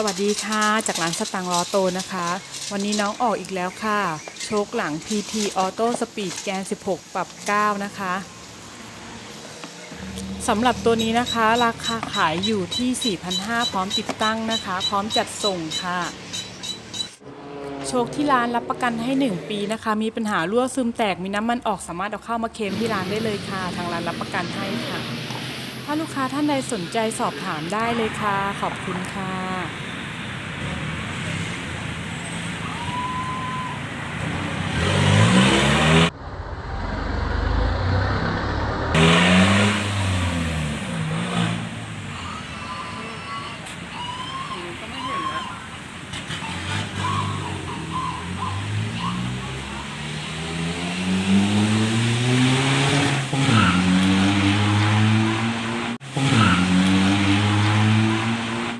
สวัสดีค่ะ จากร้านสตังลอโตนะคะ วันนี้น้องออกอีกแล้วค่ะ โชคหลัง PT Auto Speed แกน 16 ปรับ 9 นะคะสำหรับตัวนี้นะคะ ราคาขายอยู่ที่ 4,500 พร้อมติดตั้งนะคะ พร้อมจัดส่งค่ะ โชคที่ร้านรับประกันให้ 1 ปีนะคะ มีปัญหารั่วซึมแตกมีน้ำมันออกสามารถเอาเข้ามาเคลมที่ร้านได้เลยค่ะ ทางร้านรับประกันให้ค่ะ ถ้าลูกค้าท่านใดสนใจสอบถามได้เลยค่ะ ขอบคุณค่ะ Come in here.